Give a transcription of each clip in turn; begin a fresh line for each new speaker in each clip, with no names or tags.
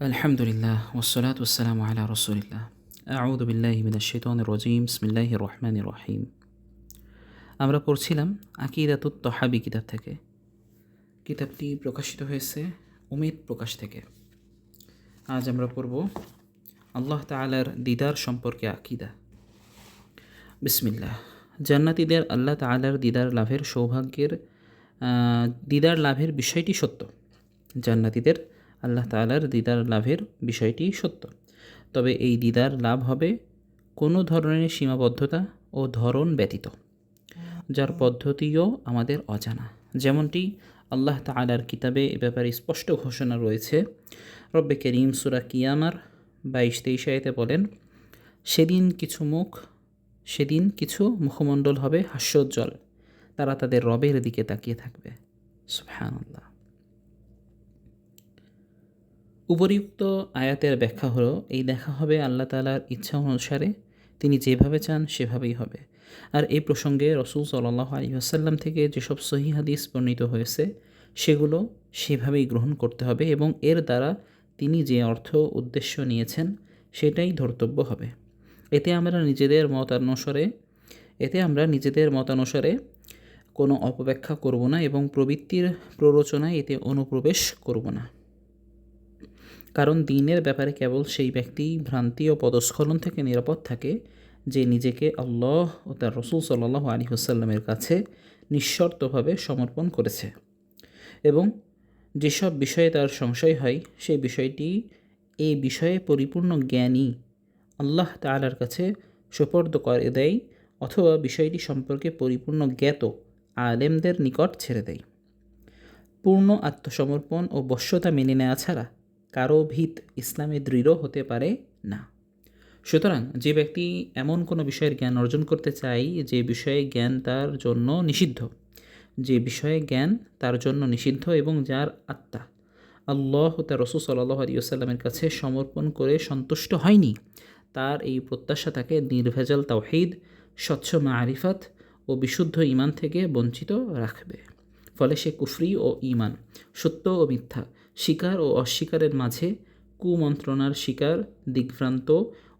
আলহামদুলিল্লাহ ওসলাত ওসালাম আলা রসুলিল্লাহ। আউদ বিল্লাহ রজিম ইসমিল্লাহ রহমান রহিম। আমরা পড়ছিলাম আকিদাতুত তহাবি কিতাব থেকে। কিতাবটি প্রকাশিত হয়েছে উমেদ প্রকাশ থেকে। আজ আমরা পড়ব আল্লাহ তালার দিদার সম্পর্কে আকিদা। বিসমিল্লাহ। জান্নাতিদের আল্লাহ তালার দিদার লাভের সৌভাগ্যের দিদার লাভের বিষয়টি সত্য। জান্নাতিদের আল্লাহ তালার দিদার লাভের বিষয়টি সত্য। তবে এই দিদার লাভ হবে কোনো ধরনের সীমাবদ্ধতা ও ধরন ব্যতীত, যার পদ্ধতিও আমাদের অজানা। যেমনটি আল্লাহ তালার কিতাবে এ ব্যাপারে স্পষ্ট ঘোষণা রয়েছে। রব্বে করিম সুরা কিয়ামার বাইশ তেইশ আয়তে বলেন, সেদিন কিছু মুখ, সেদিন কিছু মুখমণ্ডল হবে হাস্যোজ্জ্বল। তারা তাদের রবের দিকে তাকিয়ে থাকবে। সুবহানাল্লাহ। উপরিউক্ত আয়াতের ব্যাখ্যা হলো, এই দেখা হবে আল্লাহ তালার ইচ্ছা অনুসারে, তিনি যেভাবে চান সেভাবেই হবে। আর এই প্রসঙ্গে রসুল সাল্লাহ আলী আসাল্লাম থেকে যেসব সহি হাদিস বর্ণিত হয়েছে, সেগুলো সেভাবেই গ্রহণ করতে হবে এবং এর দ্বারা তিনি যে অর্থ উদ্দেশ্য নিয়েছেন, সেটাই ধর্তব্য হবে। এতে আমরা নিজেদের মতানুসারে, এতে আমরা নিজেদের মতানুসারে কোনো অপব্যাখ্যা করব না এবং প্রবৃত্তির প্ররোচনায় এতে অনুপ্রবেশ করব না। কারণ দিনের ব্যাপারে কেবল সেই ব্যক্তি ভ্রান্তি ও পদস্খলন থেকে নিরাপদ থাকে যে নিজেকে আল্লাহ ও তার রসুল সাল্লাহ আলী হুসাল্লামের কাছে নিঃশর্তভাবে সমর্পণ করেছে। এবং যেসব বিষয়ে তার সংশয় হয়, সেই বিষয়টি এই বিষয়ে পরিপূর্ণ জ্ঞানী আল্লাহ তালার কাছে সুপর্দ করে দেয় অথবা বিষয়টি সম্পর্কে পরিপূর্ণ জ্ঞাত আলেমদের নিকট ছেড়ে দেয়। পূর্ণ আত্মসমর্পণ ও বশ্যতা মেনে নেওয়া ছাড়া কারও ভিত ইসলামে দৃঢ় হতে পারে না। সুতরাং যে ব্যক্তি এমন কোনো বিষয়ের জ্ঞান অর্জন করতে চায়, যে বিষয়ে জ্ঞান তার জন্য নিষিদ্ধ, যে বিষয়ে জ্ঞান তার জন্য নিষিদ্ধ এবং যার আত্মা আল্লাহ তার রসুল সাল্লাহ আলিয়াল্লামের কাছে সমর্পণ করে সন্তুষ্ট হয়নি, তার এই প্রত্যাশা তাকে নির্ভেজাল তাওহিদ, স্বচ্ছ মারিফাত ও বিশুদ্ধ ইমান থেকে বঞ্চিত রাখবে। ফলে সে কুফরি ও ইমান সত্য ও মিথ্যা স্বীকার ও অস্বীকারের মাঝে কুমন্ত্রণার শিকার, দিগ্ভ্রান্ত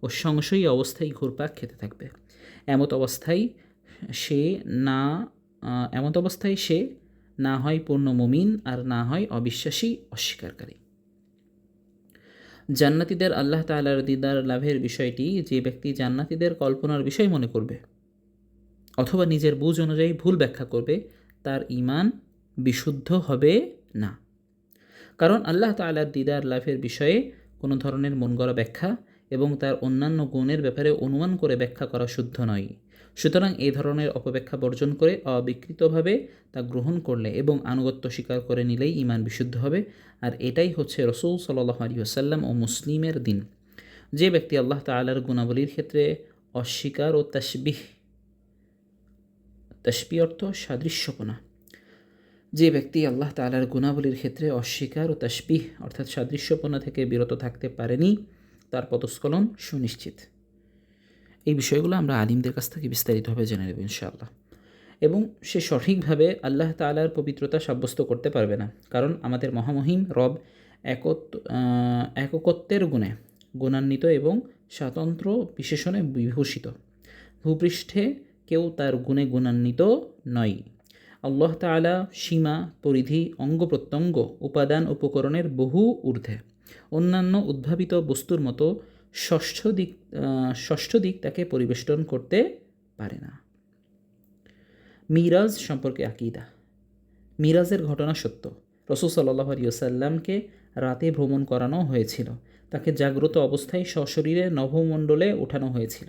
ও সংশয়ী অবস্থায় ঘুরপাক খেতে থাকবে। এমত অবস্থায় সে না এমত অবস্থায় সে না হয় পূর্ণ মুমিন আর না হয় অবিশ্বাসী অস্বীকারী জান্নাতিদের আল্লাহ তাআলার দিদার লাভের বিষয়টি যে ব্যক্তি জান্নাতিদের কল্পনার বিষয় মনে করবে অথবা নিজের বুঝ অনুযায়ী ভুল ব্যাখ্যা করবে, তার ইমান বিশুদ্ধ হবে না। কারণ আল্লাহ তাআলার দিদার লাভের বিষয়ে কোনো ধরনের মন গড়া ব্যাখ্যা এবং তার অন্যান্য গুণের ব্যাপারে অনুমান করে ব্যাখ্যা করা শুদ্ধ নয়। সুতরাং এই ধরনের অপব্যাখ্যা বর্জন করে অবিকৃতভাবে তা গ্রহণ করলে এবং আনুগত্য স্বীকার করে নিলেই ইমান বিশুদ্ধ হবে। আর এটাই হচ্ছে রসুল সাল্লাহ আলী আসাল্লাম ও মুসলিমের দিন। যে ব্যক্তি আল্লাহ তাআলার গুণাবলীর ক্ষেত্রে অস্বীকার ও তাসবিহ তসবি অর্থ সাদৃশ্যপনা। যে ব্যক্তি আল্লাহ তালার গুণাবলীর ক্ষেত্রে অস্বীকার ও তসবিহ, অর্থাৎ সাদৃশ্যপনা থেকে বিরত থাকতে পারেনি, তার পদস্খলন সুনিশ্চিত। এই বিষয়গুলো আমরা আলিমদের কাছ থেকে বিস্তারিতভাবে জেনে নেব ইনশাআল্লাহ। এবং সে সঠিকভাবে আল্লাহ তালার পবিত্রতা সাব্যস্ত করতে পারবে না, কারণ আমাদের মহামহিম রব একত এককত্বের গুণে গুণান্বিত এবং স্বাতন্ত্র বিশেষণে বিভূষিত। ভূপৃষ্ঠে কেউ তার গুণে গুণান্বিত নয়। আল্লাহ তাআলা সীমা, পরিধি, অঙ্গ প্রত্যঙ্গ, উপাদান, উপকরণের বহু ঊর্ধ্বে। অন্যান্য উদ্ভাবিত বস্তুর মতো ষষ্ঠ দিক ষষ্ঠ দিক তাকে পরিবেষ্টন করতে পারে না। মিরাজ সম্পর্কে আকিদা। মিরাজের ঘটনা সত্য। রসুল সাল্লাহ আলিয়াল্লামকে রাতে ভ্রমণ করানো হয়েছিল। তাকে জাগ্রত অবস্থায় সশরীরে নভমণ্ডলে ওঠানো হয়েছিল।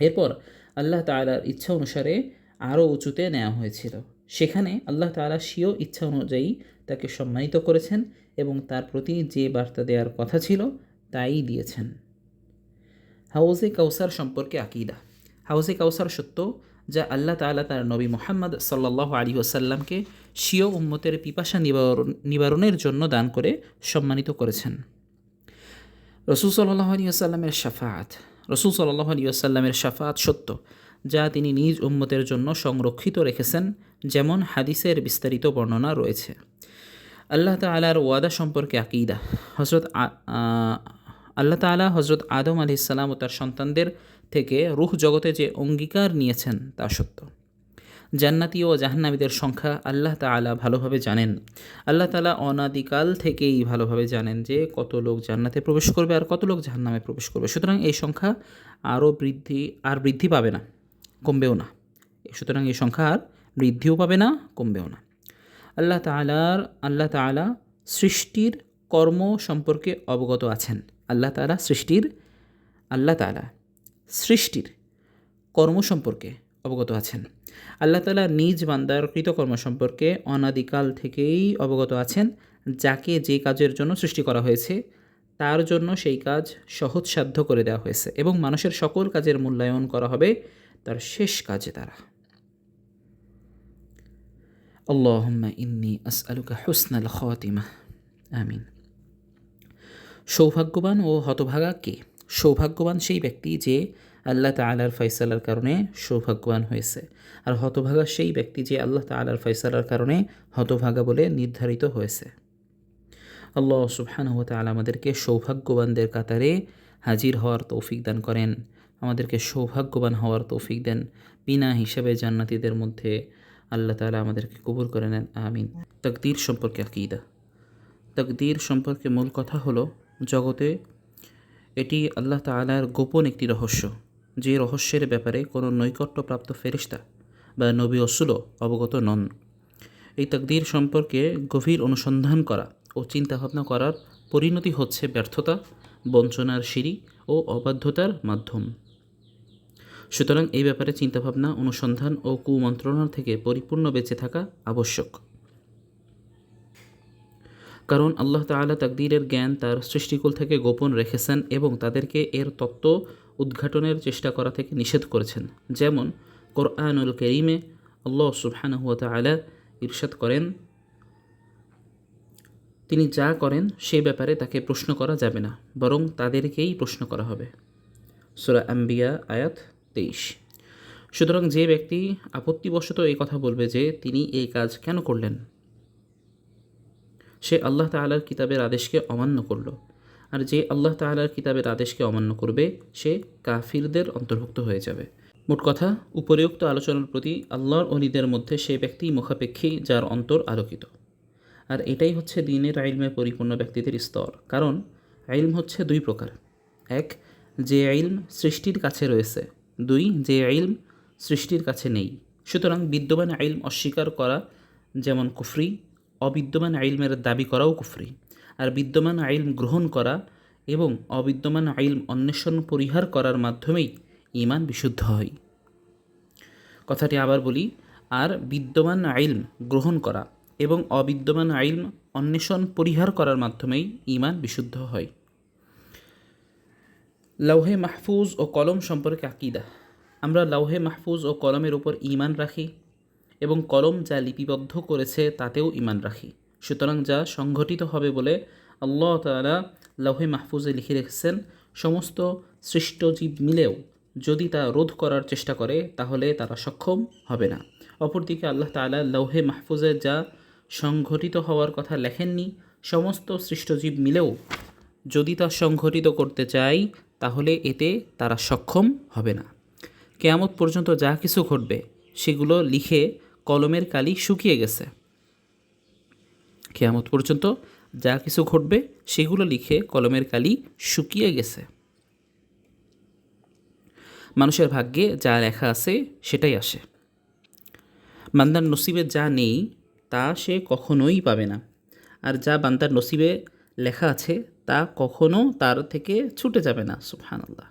এরপর আল্লাহ তাআলার ইচ্ছা অনুসারে আরও উঁচুতে নেওয়া হয়েছিল। সেখানে আল্লাহ তাআলা স্বীয় ইচ্ছা অনুযায়ী তাকে সম্মানিত করেছেন এবং তার প্রতি যে বার্তা দেওয়ার কথা ছিল তাই দিয়েছেন। হাউজে কাউসার সম্পর্কে আকিদা। হাউজে কাউসার সত্য যা আল্লাহ তাআলা তার নবী মোহাম্মদ সাল্লাহ আলী ওসাল্লামকে স্বীয় উম্মতের পিপাসা নিবারণ, নিবারণের জন্য দান করে সম্মানিত করেছেন। রসুল সাল্লাহ আলী আসাল্লামের শাফাত রসুল সাল্লাহ আলী আসাল্লামের শাফাত সত্য। যা তিনি নিজ উম্মতের জন্য সংরক্ষিত রেখেছেন, যেমন হাদিসের বিস্তারিত বর্ণনা রয়েছে। আল্লাহ তালার ওয়াদা সম্পর্কে আকিদা। হজরত আল্লাহ তালা হজরত আদম আলি ইসাল্লাম ও তার সন্তানদের থেকে রুহ জগতে যে অঙ্গীকার নিয়েছেন তা সত্য। জান্নাতি ও জাহান্নামীদের সংখ্যা আল্লাহ তালা ভালোভাবে জানেন। আল্লাহ তালা অনাদিকাল থেকেই ভালোভাবে জানেন যে কত লোক জান্নাতে প্রবেশ করবে আর কত লোক জাহান্নামে প্রবেশ করবে। সুতরাং এই সংখ্যা আরও বৃদ্ধি, আর বৃদ্ধি পাবে না। কমবেও না। সুতরাং এই সংখ্যা আর বৃদ্ধিও পাবে না, কমবেও না। আল্লাহ তালার আল্লাহ তালা সৃষ্টির কর্ম সম্পর্কে অবগত আছেন। আল্লাহ তালা সৃষ্টির, আল্লাহ তালা সৃষ্টির কর্ম সম্পর্কে অবগত আছেন। আল্লাহ তালা নিজ বান্দার কৃতকর্ম সম্পর্কে অনাদিকাল থেকেই অবগত আছেন, যাকে যে কাজের জন্য সৃষ্টি করা হয়েছে, তার জন্য সেই কাজ সহজসাধ্য করে দেওয়া হয়েছে এবং মানুষের সকল কাজের মূল্যায়ন করা হবে তার শেষ কাজে খাতিমা। আমিন। সৌভাগ্যবান ও হতভাগা কে? সৌভাগ্যবান সেই ব্যক্তি যে আল্লাহ তালার ফয়সালার কারণে সৌভাগ্যবান হয়েছে। আর হতভাগা সেই ব্যক্তি যে আল্লাহ তালার ফয়সালার কারণে হতভাগা বলে নির্ধারিত হয়েছে। আল্লাহ সুবহান ও তালা আমাদেরকে সৌভাগ্যবানদের কাতারে হাজির হওয়ার তৌফিক দান করেন। আমাদেরকে সৌভাগ্যবান হওয়ার তৌফিক দেন। বিনা হিসাবে জান্নাতিদের মধ্যে আল্লাহ তালা আমাদেরকে কবুল করে নেন। আমিন। তকদির সম্পর্কে আকিদা। তকদির সম্পর্কে মূল কথা হলো, জগতে এটি আল্লাহ তালার গোপন একটি রহস্য। যে রহস্যের ব্যাপারে কোনো নৈকট্যপ্রাপ্ত ফেরিস্তা বা নবী অসুলও অবগত নন। এই তকদির সম্পর্কে গভীর অনুসন্ধান করা ও চিন্তাভাবনা করার পরিণতি হচ্ছে ব্যর্থতা, বঞ্চনার সিঁড়ি ও অবাধ্যতার মাধ্যম। সুতরাং এই ব্যাপারে চিন্তাভাবনা, অনুসন্ধান ও কুমন্ত্রণা থেকে পরিপূর্ণ বেঁচে থাকা আবশ্যক। কারণ আল্লাহ তালা তাকদীরের জ্ঞান তার সৃষ্টিকুল থেকে গোপন রেখেছেন এবং তাদেরকে এর তত্ত্ব উদ্ঘাটনের চেষ্টা করা থেকে নিষেধ করেছেন। যেমন কোরআনুল করিমে আল্লাহ সুবহানাহু তালা ইরশাদ করেন, তিনি যা করেন সে ব্যাপারে তাকে প্রশ্ন করা যাবে না, বরং তাদেরকেই প্রশ্ন করা হবে। সুরা আম্বিয়া আয়াত তেইশ। সুতরাং যে ব্যক্তি আপত্তিবশত এই কথা বলবে যে তিনি এই কাজ কেন করলেন, সে আল্লাহ তালার কিতাবের আদেশকে অমান্য করল। আর যে আল্লাহ তালার কিতাবের আদেশকে অমান্য করবে, সে কাফিরদের অন্তর্ভুক্ত হয়ে যাবে। মোট কথা, উপরিউক্ত আলোচনার প্রতি আল্লাহর অলিদের মধ্যে সে ব্যক্তি মুখাপেক্ষী যার অন্তর আলোকিত। আর এটাই হচ্ছে দিনের আইলমে পরিপূর্ণ ব্যক্তিদের স্তর। কারণ, আইলম হচ্ছে দুই প্রকার। এক, যে আইলম সৃষ্টির কাছে রয়েছে দুই যে আইলম সৃষ্টির কাছে নেই। সুতরাং বিদ্যমান আইলম অস্বীকার করা যেমন কুফরি, অবিদ্যমান আইলমের দাবি করাও কুফরি। আর বিদ্যমান আইলম গ্রহণ করা এবং অবিদ্যমান আইলম অন্বেষণ পরিহার করার মাধ্যমেই ইমান বিশুদ্ধ হয়। কথাটি আবার বলি, আর বিদ্যমান আইলম গ্রহণ করা এবং অবিদ্যমান আইলম অন্বেষণ পরিহার করার মাধ্যমেই ইমান বিশুদ্ধ হয়। লৌহে মাহফুজ ও কলম সম্পর্কে আকিদা। আমরা লৌহে মাহফুজ ও কলমের উপর ইমান রাখি এবং কলম যা লিপিবদ্ধ করেছে তাতেও ইমান রাখি। সুতরাং যা সংঘটিত হবে বলে আল্লাহ তালা লৌহে মাহফুজে লিখে রেখেছেন, সমস্ত সৃষ্ট জীব মিলেও যদি তা রোধ করার চেষ্টা করে, তাহলে তারা সক্ষম হবে না। অপরদিকে আল্লাহ তালা লৌহে মাহফুজে যা সংঘটিত হওয়ার কথা লেখেননি, সমস্ত সৃষ্টজীব মিলেও যদি তা সংঘটিত করতে চাই তাহলে এতে তারা সক্ষম হবে না। কেয়ামত পর্যন্ত যা কিছু ঘটবে, সেগুলো লিখে কলমের কালি শুকিয়ে গেছে। কেয়ামত পর্যন্ত যা কিছু ঘটবে, সেগুলো লিখে কলমের কালি শুকিয়ে গেছে। মানুষের ভাগ্যে যা লেখা আছে, সেটাই আসে। বান্দার নসিবে যা নেই, তা সে কখনোই পাবে না। আর যা বান্দার নসিবে লেখা আছে তা কখনো তার থেকে ছুটে যাবে না সুবহান আল্লাহ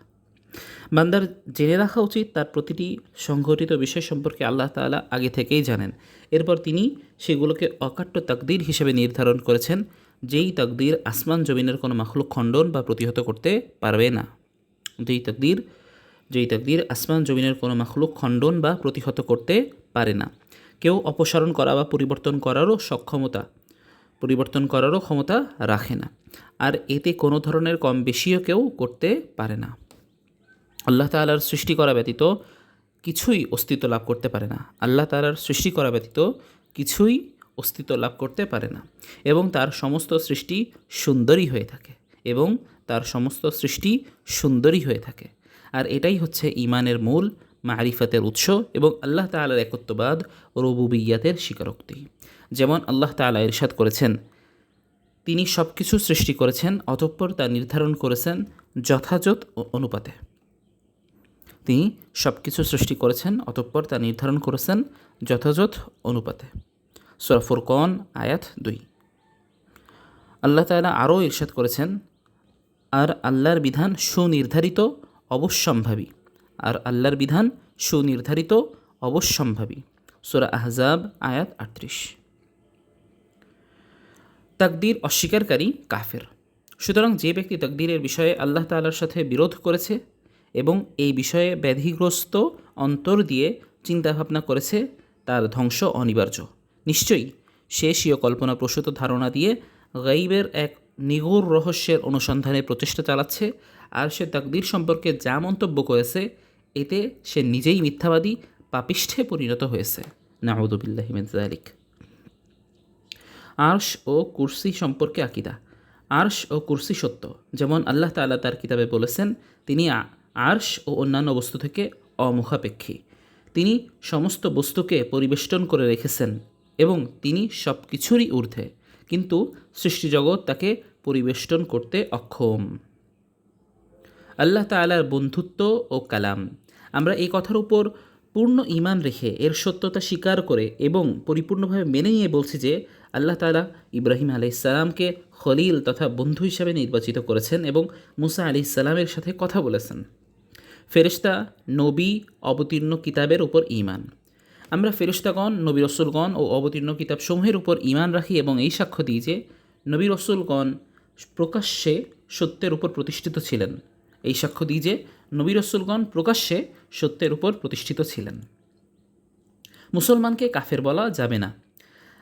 বান্দার জেনে রাখা উচিত তার প্রতিটি সংঘটিত বিষয় সম্পর্কে আল্লাহ তালা আগে থেকেই জানেন। এরপর তিনি সেগুলোকে অকাট্য তাকদির হিসেবে নির্ধারণ করেছেন, যেই তাকদির আসমান জমিনের কোনো মাখলুক খণ্ডন বা প্রতিহত করতে পারবে না। যেই তাকদির যেই তাকদির আসমান জমিনের কোনো মাখলুক খণ্ডন বা প্রতিহত করতে পারে না। কেউ অপসারণ করা বা পরিবর্তন করারও সক্ষমতা পরিবর্তন করারও ক্ষমতা রাখে না। আর এতে কোনো ধরনের কম বেশিও কেউ করতে পারে না। আল্লাহ তালার সৃষ্টি করা ব্যতীত কিছুই অস্তিত্ব লাভ করতে পারে না। আল্লাহ তালার সৃষ্টি করা ব্যতীত কিছুই অস্তিত্ব লাভ করতে পারে না। এবং তার সমস্ত সৃষ্টি সুন্দরী হয়ে থাকে এবং তার সমস্ত সৃষ্টি সুন্দরী হয়ে থাকে। আর এটাই হচ্ছে ইমানের মূল মারিফাতের উৎস এবং আল্লাহ তালার একত্ববাদ রবুবিয়াতের স্বীকারোক্তি। যেমন আল্লাহ তালা ইরশাদ করেছেন। তিনি সব কিছু সৃষ্টি করেছেন, অতঃপর তা নির্ধারণ করেছেন যথাযথ অনুপাতে। তিনি সব কিছু সৃষ্টি করেছেন, অতঃপর তা নির্ধারণ করেছেন যথাযথ অনুপাতে। সুরাফুর কন আয়াত দুই। আল্লাহ তাআলা আরও ইরশাদ করেছেন, আর আল্লাহর বিধান সুনির্ধারিত, অবশ্যম্ভাবী। আর আল্লাহর বিধান সুনির্ধারিত, অবশ্যম্ভাবী। সুরা আহজাব, আয়াত আটত্রিশ। তাকদির অস্বীকারী কাফের। সুতরাং যে ব্যক্তি তাকদীরের বিষয়ে আল্লাহ তাআলার সাথে বিরোধ করেছে এবং এই বিষয়ে ব্যাধিগ্রস্ত অন্তর দিয়ে চিন্তাভাবনা করেছে, তার ধ্বংস অনিবার্য। নিশ্চয়ই সে স্বীয় কল্পনাপ্রসূত ধারণা দিয়ে গাইবের এক নিগুর রহস্যের অনুসন্ধানে প্রচেষ্টা চালাচ্ছে, আর সে তাকদীর সম্পর্কে যা মন্তব্য করেছে, এতে সে নিজেই মিথ্যাবাদী, পাপিষ্ঠে পরিণত হয়েছে। নাউদুবিল্লাহিমেদ জালিক আর্শ ও কুরসি সম্পর্কে আকিদা। আর্শ ও কুরসি সত্য। যেমন আল্লাহ তাআলা তার কিতাবে বলেছেন, তিনি আর্শ ও অন্যান্য বস্তু থেকে অমুখাপেক্ষী। তিনি সমস্ত বস্তুকে পরিবেষ্টন করে রেখেছেন এবং তিনি সব কিছুরই ঊর্ধ্বে। কিন্তু সৃষ্টিজগৎ তাকে পরিবেষ্টন করতে অক্ষম। আল্লাহ তাআলার বন্ধুত্ব ও কালাম। আমরা এই কথার উপর পূর্ণ ঈমান রেখে এর সত্যতা স্বীকার করে এবং পরিপূর্ণভাবে মেনে নিয়ে বলছি যে আল্লাহ তাআলা ইব্রাহিম আলাইসাল্লামকে খলিল তথা বন্ধু হিসাবে নির্বাচিত করেছেন এবং মুসা আলাইসাল্লামের সাথে কথা বলেছেন। ফেরেশতা নবী অবতীর্ণ কিতাবের উপর ঈমান। আমরা ফেরেশতাগণ, নবী রসুলগণ ও অবতীর্ণ কিতাবসমূহের উপর ঈমান রাখি এবং এই সাক্ষ্য দিই যে নবী রসুলগণ প্রকাশ্যে সত্যের উপর প্রতিষ্ঠিত ছিলেন। এই সাক্ষ্য দিই যে নবী রসুলগণ প্রকাশ্যে সত্যের উপর প্রতিষ্ঠিত ছিলেন। মুসলমানকে কাফের বলা যাবে না।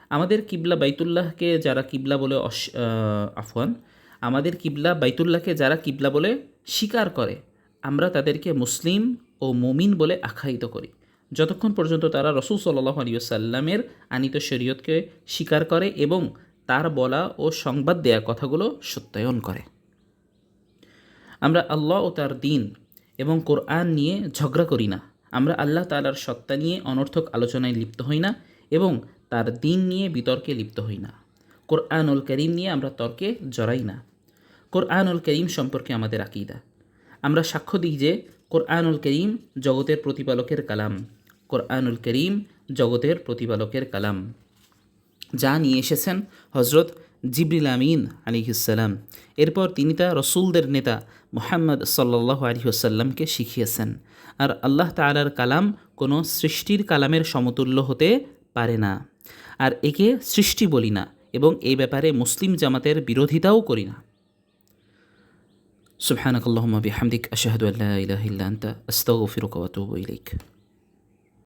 আমাদের কিবলা বাইতুল্লাহকে যারা কিবলা বলে অস- আফওয়ান, আমাদের কিবলা বাইতুল্লাহকে যারা কিবলা বলে স্বীকার করে, আমরা তাদেরকে মুসলিম ও মুমিন বলে আখ্যায়িত করি। যতক্ষণ পর্যন্ত তারা রসুল সাল্লাহ আলিয়াল্লামের আনিত শরীয়তকে স্বীকার করে এবং তার বলা ও সংবাদ দেয়া কথাগুলো সত্যায়ন করে। আমরা আল্লাহ ও তার দিন এবং কোরআন নিয়ে ঝগড়া করি না। আমরা আল্লাহ তালার সত্তা নিয়ে অনর্থক আলোচনায় লিপ্ত হই না এবং তার দিন নিয়ে বিতর্কে লিপ্ত হই না। কোরআনুল করিম নিয়ে আমরা তর্কে জড়াই না। কোরআনুল করিম সম্পর্কে আমাদের আকিদা। আমরা সাক্ষ্য দিই যে কোরআনুল করিম জগতের প্রতিপালকের কালাম। কোরআনুল করিম জগতের প্রতিপালকের কালাম। যা নিয়ে এসেছেন হজরত জিবরিল আমিন আলিহিসাল্লাম এরপর তিনি তা রসুলদের নেতা মোহাম্মদ সাল্লাহ আলহিহসাল্লামকে শিখিয়েছেন। আর আল্লাহ তালার কালাম কোনো সৃষ্টির কালামের সমতুল্য হতে পারে না। আর একে সৃষ্টি বলি না এবং এই ব্যাপারে মুসলিম জামাতের বিরোধিতাও করি না। সুবহানাক আল্লাহুম্মা বিহামদিক, আশহাদু আল্লা ইলাহা ইল্লা আনতা, আস্তাগফিরুকা ওয়া ইলাইক।